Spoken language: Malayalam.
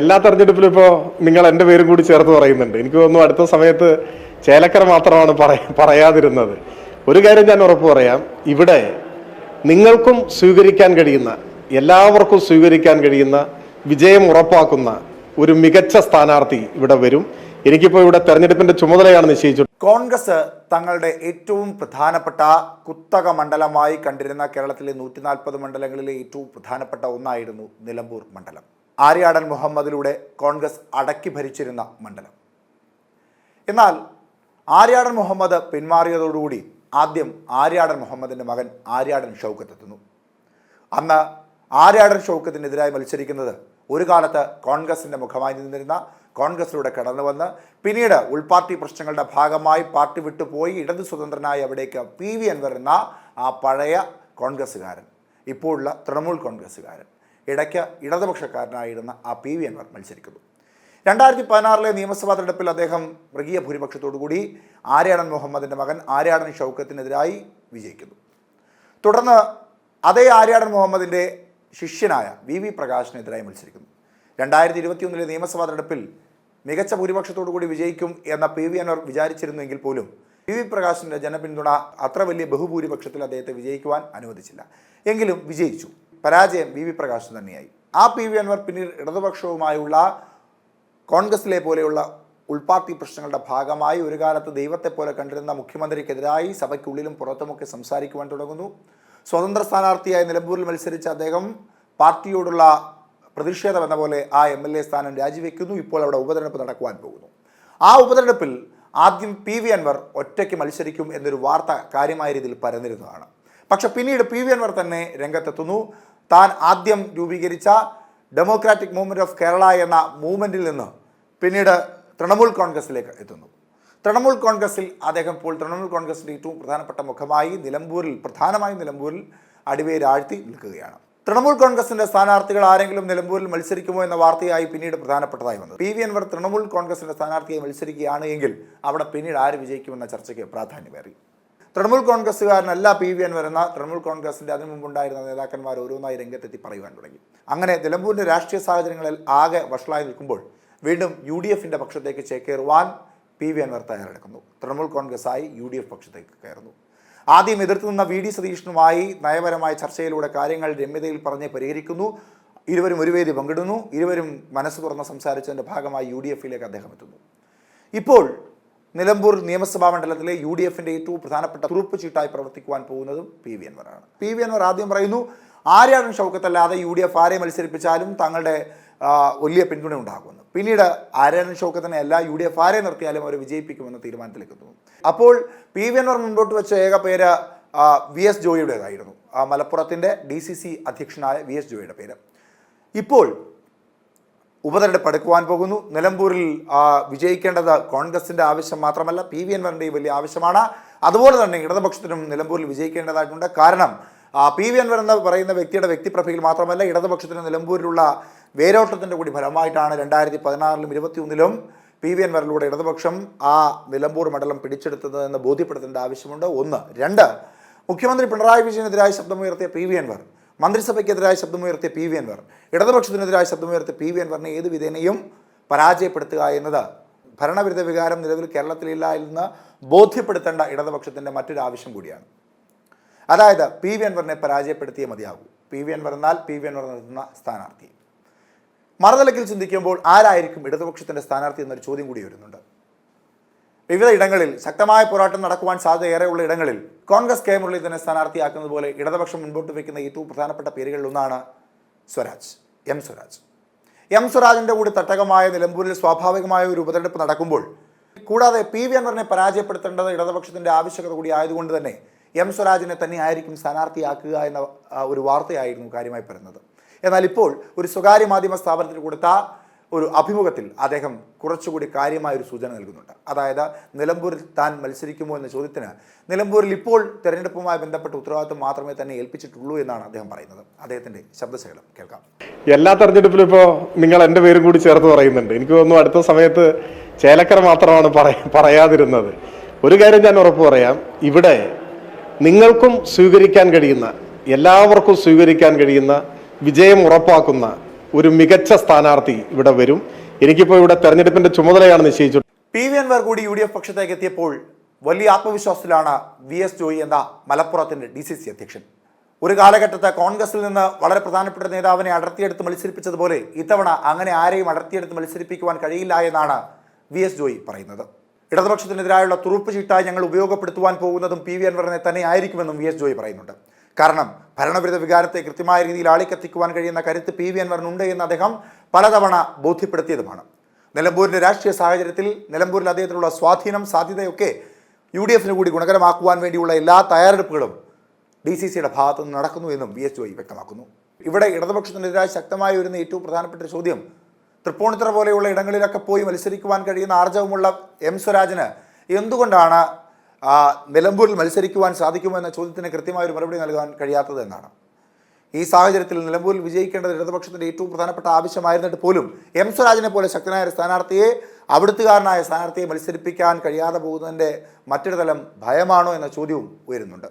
എല്ലാ തെരഞ്ഞെടുപ്പിലും ഇപ്പോൾ നിങ്ങൾ എന്റെ പേരും കൂടി ചേർത്ത് പറയുന്നുണ്ട്. എനിക്ക് തോന്നുന്നു അടുത്ത സമയത്ത് ചേലക്കര മാത്രമാണ് പറയാതിരുന്നത്. ഒരു കാര്യം ഞാൻ ഉറപ്പ് പറയാം. ഇവിടെ നിങ്ങൾക്കും സ്വീകരിക്കാൻ കഴിയുന്ന എല്ലാവർക്കും സ്വീകരിക്കാൻ കഴിയുന്ന വിജയം ഉറപ്പാക്കുന്ന ഒരു മികച്ച സ്ഥാനാർത്ഥി ഇവിടെ വരും. എനിക്കിപ്പോൾ ഇവിടെ തെരഞ്ഞെടുപ്പിന്റെ ചുമതലയാണ് നിശ്ചയിച്ചത്. കോൺഗ്രസ് തങ്ങളുടെ ഏറ്റവും പ്രധാനപ്പെട്ട കുത്തക മണ്ഡലമായി കണ്ടിരുന്ന കേരളത്തിലെ നൂറ്റി മണ്ഡലങ്ങളിലെ ഏറ്റവും പ്രധാനപ്പെട്ട ഒന്നായിരുന്നു നിലമ്പൂർ മണ്ഡലം. ആര്യാടൻ മുഹമ്മദിലൂടെ കോൺഗ്രസ് അടക്കി ഭരിച്ചിരുന്ന മണ്ഡലം. എന്നാൽ ആര്യാടൻ മുഹമ്മദ് പിന്മാറിയതോടുകൂടി ആദ്യം ആര്യാടൻ മുഹമ്മദിന്റെ മകൻ ആര്യാടൻ ഷൗക്കത്ത് എത്തുന്നു. അന്ന് ആര്യാടൻ ഷൗക്കത്തിനെതിരായി മത്സരിക്കുന്നത് ഒരു കാലത്ത് കോൺഗ്രസിന്റെ മുഖമായി നിന്നിരുന്ന കോൺഗ്രസിലൂടെ കടന്നു വന്ന് പിന്നീട് ഉൾപാർട്ടി പ്രശ്നങ്ങളുടെ ഭാഗമായി പാർട്ടി വിട്ടുപോയി ഇടത് സ്വതന്ത്രനായി അവിടേക്ക് പി വി എൻ വരുന്ന ആ പഴയ കോൺഗ്രസ്സുകാരൻ ഇപ്പോഴുള്ള തൃണമൂൽ കോൺഗ്രസ്സുകാരൻ. ഇടയ്ക്ക് ഇടതുപക്ഷക്കാരനായിരുന്ന ആ പി വി അൻവർ മത്സരിക്കുന്നു. രണ്ടായിരത്തി പതിനാറിലെ നിയമസഭാ തെരഞ്ഞെടുപ്പിൽ അദ്ദേഹം മൃഗീയ ഭൂരിപക്ഷത്തോടുകൂടി ആര്യാടൻ മുഹമ്മദിന്റെ മകൻ ആര്യാടൻ ഷൗക്കത്തിനെതിരായി വിജയിക്കുന്നു. തുടർന്ന് അതേ ആര്യാടൻ മുഹമ്മദിന്റെ ശിഷ്യനായ വി വി പ്രകാശിനെതിരായി മത്സരിക്കുന്നു. രണ്ടായിരത്തി ഇരുപത്തിയൊന്നിലെ നിയമസഭാ തെരഞ്ഞെടുപ്പിൽ മികച്ച ഭൂരിപക്ഷത്തോടു കൂടി വിജയിക്കും എന്ന പി വി അൻവർ വിചാരിച്ചിരുന്നുവെങ്കിൽ പോലും വി വി പ്രകാശിന്റെ ജനപിന്തുണ അത്ര വലിയ ബഹുഭൂരിപക്ഷത്തിൽ അദ്ദേഹത്തെ വിജയിക്കുവാൻ അനുവദിച്ചില്ല. എങ്കിലും വിജയിച്ചു. പരാജയം വി വി പ്രകാശ് തന്നെയായി. ആ പി വി അൻവർ പിന്നീട് ഇടതുപക്ഷവുമായുള്ള കോൺഗ്രസിലെ പോലെയുള്ള ഉൾപാർട്ടി പ്രശ്നങ്ങളുടെ ഭാഗമായി ഒരു കാലത്ത് ദൈവത്തെ പോലെ കണ്ടിരുന്ന മുഖ്യമന്ത്രിക്കെതിരായി സഭയ്ക്കുള്ളിലും പുറത്തുമൊക്കെ സംസാരിക്കുവാൻ തുടങ്ങുന്നു. സ്വതന്ത്ര സ്ഥാനാർത്ഥിയായി നിലമ്പൂരിൽ മത്സരിച്ച അദ്ദേഹം പാർട്ടിയോടുള്ള പ്രതിഷേധം എന്ന പോലെ ആ എം എൽ എ സ്ഥാനം രാജിവെക്കുന്നു. ഇപ്പോൾ അവിടെ ഉപതെരഞ്ഞെടുപ്പ് നടക്കുവാൻ പോകുന്നു. ആ ഉപതെരഞ്ഞെടുപ്പിൽ ആദ്യം പി വി അൻവർ ഒറ്റയ്ക്ക് മത്സരിക്കും എന്നൊരു വാർത്ത കാര്യമായ രീതിയിൽ പരന്നിരുന്നതാണ്. പക്ഷെ പിന്നീട് പി വി അൻവർ തന്നെ രംഗത്തെത്തുന്നു. താൻ ആദ്യം രൂപീകരിച്ച ഡെമോക്രാറ്റിക് മൂവ്മെന്റ് ഓഫ് കേരള എന്ന മൂവ്മെന്റിൽ നിന്ന് പിന്നീട് തൃണമൂൽ കോൺഗ്രസ്സിലേക്ക് എത്തുന്നു. തൃണമൂൽ കോൺഗ്രസ്സിൽ അദ്ദേഹം ഇപ്പോൾ തൃണമൂൽ കോൺഗ്രസിന്റെ ഏറ്റവും പ്രധാനപ്പെട്ട മുഖമായി നിലമ്പൂരിൽ പ്രധാനമായും നിലമ്പൂരിൽ അടിവേരാഴ്ത്തി നിൽക്കുകയാണ്. തൃണമൂൽ കോൺഗ്രസിന്റെ സ്ഥാനാർത്ഥികൾ ആരെങ്കിലും നിലമ്പൂരിൽ മത്സരിക്കുമോ എന്ന വാർത്തയായി പിന്നീട് പ്രധാനപ്പെട്ടതായി വന്നത്. പി. വി. അൻവർ തൃണമൂൽ കോൺഗ്രസിന്റെ സ്ഥാനാർത്ഥിയെ മത്സരിക്കുകയാണ് എങ്കിൽ അവിടെ പിന്നീട് ആര് വിജയിക്കുമെന്ന ചർച്ചയ്ക്ക് പ്രാധാന്യമേറി. തൃണമൂൽ കോൺഗ്രസ്സുകാരനല്ല പി വി അൻവർ എന്ന തൃണമൂൽ കോൺഗ്രസിന്റെ അതിനു മുമ്പുണ്ടായിരുന്ന നേതാക്കന്മാർ ഓരോന്നായി രംഗത്തെത്തി പറയുവാൻ തുടങ്ങി. അങ്ങനെ നിലമ്പൂരിന്റെ രാഷ്ട്രീയ സാഹചര്യങ്ങളിൽ ആകെ വഷളായി നിൽക്കുമ്പോൾ വീണ്ടും യു ഡി എഫിന്റെ പക്ഷത്തേക്ക് ചേക്കേറുവാൻ പി വി അൻവർ തയ്യാറെടുക്കുന്നു. തൃണമൂൽ കോൺഗ്രസ്സായി യു ഡി എഫ് പക്ഷത്തേക്ക് കയറുന്നു. ആദ്യം എതിർത്തു നിന്ന വി ഡി സതീഷിനുമായി നയപരമായ ചർച്ചയിലൂടെ കാര്യങ്ങൾ രമ്യതയിൽ പറഞ്ഞ് പരിഹരിക്കുന്നു. ഇരുവരും ഒരു വേദി പങ്കിടുന്നു. ഇരുവരും മനസ്സ് തുറന്ന് സംസാരിച്ചതിന്റെ ഭാഗമായി യു ഡി എഫിലേക്ക് അദ്ദേഹം എത്തുന്നു. ഇപ്പോൾ നിലമ്പൂർ നിയമസഭാ മണ്ഡലത്തിലെ യു ഡി എഫിന്റെ ഏറ്റവും പ്രധാനപ്പെട്ട തുറുപ്പ് ചീട്ടായി പ്രവർത്തിക്കുവാൻ പോകുന്നതും പി വി അൻവറാണ് പി വി അൻവർ ആദ്യം പറയുന്നു ആര്യാടൻ ഷൗക്കത്തല്ലാതെ യു ഡി എഫ് ആരെ മത്സരിപ്പിച്ചാലും തങ്ങളുടെ വലിയ പിന്തുണ ഉണ്ടാകുമെന്ന്. പിന്നീട് ആര്യാടൻ ഷൗക്കത്തിനെ അല്ല യു ഡി എഫ് ആരെ നിർത്തിയാലും അവർ വിജയിപ്പിക്കുമെന്ന തീരുമാനത്തിലേക്ക് എത്തുന്നു അപ്പോൾ പി വി അൻവർ മുൻപോട്ട് വെച്ച ഏക പേര് വി എസ് ജോയിയുടേതായിരുന്നു. മലപ്പുറത്തിന്റെ ഡി സി സി അധ്യക്ഷനായ വി എസ് ജോയിയുടെ പേര്. ഇപ്പോൾ ഉപതെരഞ്ഞെടുപ്പ് അടുക്കുവാൻ പോകുന്നു. നിലമ്പൂരിൽ വിജയിക്കേണ്ടത് കോൺഗ്രസിന്റെ ആവശ്യം മാത്രമല്ല പി വി അൻവറിന്റെയും വലിയ ആവശ്യമാണ്. അതുപോലെ തന്നെ ഇടതുപക്ഷത്തിനും നിലമ്പൂരിൽ വിജയിക്കേണ്ടതായിട്ടുണ്ട്. കാരണം പി വി അൻവർ എന്ന് പറയുന്ന വ്യക്തിയുടെ വ്യക്തിപ്രഭയിൽ മാത്രമല്ല ഇടതുപക്ഷത്തിന് നിലമ്പൂരിലുള്ള വേരോട്ടത്തിന്റെ കൂടി ഫലമായിട്ടാണ് രണ്ടായിരത്തി പതിനാറിലും ഇരുപത്തിയൊന്നിലും പി വി അൻവറിലൂടെ ഇടതുപക്ഷം ആ നിലമ്പൂർ മണ്ഡലം പിടിച്ചെടുത്തത് എന്ന് ബോധ്യപ്പെടുത്തേണ്ട ആവശ്യമുണ്ട്. ഒന്ന്. രണ്ട്. മുഖ്യമന്ത്രി പിണറായി വിജയനെതിരായി ശബ്ദമുയർത്തിയ പി വി അൻവർ. മന്ത്രിസഭയ്ക്കെതിരായ ശബ്ദമുയർത്തിയ പി വി അൻവർ ഇടതുപക്ഷത്തിനെതിരായ ശബ്ദമുയർത്തിയ പി വി അൻവറിനെ ഏത് വിധേനയും പരാജയപ്പെടുത്തുക എന്നത് ഭരണവിരുദ്ധ വികാരം നിലവിൽ കേരളത്തിലില്ല എന്ന് ബോധ്യപ്പെടുത്തേണ്ട ഇടതുപക്ഷത്തിന്റെ മറ്റൊരു ആവശ്യം കൂടിയാണ്. അതായത് പി വി അൻവറിനെ പരാജയപ്പെടുത്തിയേ മതിയാകൂ. പി വി അൻവർ എന്നാൽ പി വി അൻവർ നിർത്തുന്ന സ്ഥാനാർത്ഥി. മറുതലക്കിൽ ചിന്തിക്കുമ്പോൾ ആരായിരിക്കും ഇടതുപക്ഷത്തിന്റെ സ്ഥാനാർത്ഥി എന്നൊരു ചോദ്യം കൂടി വരുന്നുണ്ട് വിവിധ ഇടങ്ങളിൽ ശക്തമായ പോരാട്ടം നടക്കുവാൻ സാധ്യതയേറെയുള്ള ഇടങ്ങളിൽ കോൺഗ്രസ് കെ മുരളീധരനെ സ്ഥാനാർത്ഥിയാക്കുന്നത് പോലെ ഇടതുപക്ഷം മുൻപോട്ട് വയ്ക്കുന്ന ഏറ്റവും പ്രധാനപ്പെട്ട പേരുകളിൽ ഒന്നാണ് സ്വരാജ് എം സ്വരാജ്. എം സ്വരാജിന്റെ കൂടി തട്ടകമായ നിലമ്പൂരിൽ സ്വാഭാവികമായ ഒരു ഉപതെരഞ്ഞെടുപ്പ് നടക്കുമ്പോൾ കൂടാതെ പി വി അൻവറിനെ പരാജയപ്പെടുത്തേണ്ടത് ഇടതുപക്ഷത്തിന്റെ ആവശ്യകത കൂടി ആയതുകൊണ്ട് തന്നെ എം സ്വരാജിനെ തന്നെ ആയിരിക്കും സ്ഥാനാർത്ഥിയാക്കുക എന്ന ഒരു വാർത്തയായിരുന്നു കാര്യമായി പറയുന്നത്. എന്നാൽ ഇപ്പോൾ ഒരു സ്വകാര്യ മാധ്യമ സ്ഥാപനത്തിന് കൊടുത്ത ഒരു അഭിമുഖത്തിൽ അദ്ദേഹം കുറച്ചുകൂടി കാര്യമായ ഒരു സൂചന നൽകുന്നുണ്ട്. അതായത് നിലമ്പൂരിൽ താൻ മത്സരിക്കുമോ എന്ന ചോദ്യത്തിന് നിലമ്പൂരിൽ ഇപ്പോൾ തെരഞ്ഞെടുപ്പുമായി ബന്ധപ്പെട്ട ഉത്തരവാദിത്വം മാത്രമേ തന്നെ ഏൽപ്പിച്ചിട്ടുള്ളൂ എന്നാണ് അദ്ദേഹം പറയുന്നത്. അദ്ദേഹത്തിന്റെ ശബ്ദശകലം കേൾക്കാം. എല്ലാ തെരഞ്ഞെടുപ്പിലും ഇപ്പോൾ നിങ്ങൾ എന്റെ പേരും കൂടി ചേർത്ത് പറയുന്നുണ്ട്. എനിക്ക് തോന്നുന്നു അടുത്ത സമയത്ത് ചേലക്കര മാത്രമാണ് പറയാതിരുന്നത്. ഒരു കാര്യം ഞാൻ ഉറപ്പ് പറയാം. ഇവിടെ നിങ്ങൾക്കും സ്വീകരിക്കാൻ കഴിയുന്ന എല്ലാവർക്കും സ്വീകരിക്കാൻ കഴിയുന്ന വിജയം ഉറപ്പാക്കുന്ന ഒരു മികച്ച സ്ഥാനാർത്ഥി ഇവിടെ വരും. എനിക്കിപ്പോൾ ഇവിടെ തെരഞ്ഞെടുപ്പിന്റെ ചുമതലയാണ് നിശ്ചയിച്ചു. പി വി അൻവർ കൂടി യു ഡി എഫ് പക്ഷത്തേക്ക് എത്തിയപ്പോൾ വലിയ ആത്മവിശ്വാസത്തിലാണ് വി എസ് ജോയി എന്ന മലപ്പുറത്തിന്റെ ഡി സി സി അധ്യക്ഷൻ. ഒരു കാലഘട്ടത്ത് കോൺഗ്രസിൽ നിന്ന് വളരെ പ്രധാനപ്പെട്ട നേതാവിനെ അടർത്തിയെടുത്ത് മത്സരിപ്പിച്ചതുപോലെ ഇത്തവണ അങ്ങനെ ആരെയും അടർത്തിയെടുത്ത് മത്സരിപ്പിക്കുവാൻ കഴിയില്ല എന്നാണ് വി എസ് ജോയി പറയുന്നത്. ഇടതുപക്ഷത്തിനെതിരായുള്ള തുറുപ്പ് ചീട്ടായി ഞങ്ങൾ ഉപയോഗപ്പെടുത്തുവാൻ പോകുന്നതും പി വി അൻവറിനെ തന്നെ ആയിരിക്കുമെന്നും വി എസ് ജോയി പറയുന്നുണ്ട്. കാരണം ഭരണവിരുദ്ധ വികാരത്തെ കൃത്യമായ രീതിയിൽ ആളിക്കത്തിക്കുവാൻ കഴിയുന്ന കരുത്ത് പി വി അൻവറിനുണ്ട് എന്ന് അദ്ദേഹം പലതവണ ബോധ്യപ്പെടുത്തിയതുമാണ്. നിലമ്പൂരിന്റെ രാഷ്ട്രീയ സാഹചര്യത്തിൽ നിലമ്പൂരിൽ അദ്ദേഹത്തിനുള്ള സ്വാധീനം സാധ്യതയൊക്കെ യു ഡി എഫിന് കൂടി ഗുണകരമാക്കുവാൻ വേണ്ടിയുള്ള എല്ലാ തയ്യാറെടുപ്പുകളും ഡി സി സിയുടെ ഭാഗത്തു നിന്ന് നടക്കുന്നു എന്നും വി എസ് ജോയി വ്യക്തമാക്കുന്നു. ഇവിടെ ഇടതുപക്ഷത്തിനെതിരായി ശക്തമായി വരുന്ന ഏറ്റവും പ്രധാനപ്പെട്ട ചോദ്യം തൃപ്പൂണിത്തുറ പോലെയുള്ള ഇടങ്ങളിലൊക്കെ പോയി മത്സരിക്കുവാൻ കഴിയുന്ന ആർജവമുള്ള എം സ്വരാജിന് എന്തുകൊണ്ടാണ് നിലമ്പൂരിൽ മത്സരിക്കുവാൻ സാധിക്കുമോ എന്ന ചോദ്യത്തിന് കൃത്യമായ ഒരു മറുപടി നൽകാൻ കഴിയാത്തത് എന്നാണ്. ഈ സാഹചര്യത്തിൽ നിലമ്പൂരിൽ വിജയിക്കേണ്ടത് ഇടതുപക്ഷത്തിന്റെ ഏറ്റവും പ്രധാനപ്പെട്ട ആവശ്യമായിരുന്നിട്ട് പോലും എം സ്വരാജിനെ പോലെ ശക്തനായ ഒരു സ്ഥാനാർത്ഥിയെ അവിടുത്തുകാരനായ സ്ഥാനാർത്ഥിയെ മത്സരിപ്പിക്കാൻ കഴിയാതെ പോകുന്നതിന്റെ മറ്റൊരു തലം ഭയമാണോ എന്ന ചോദ്യവും ഉയരുന്നുണ്ട്.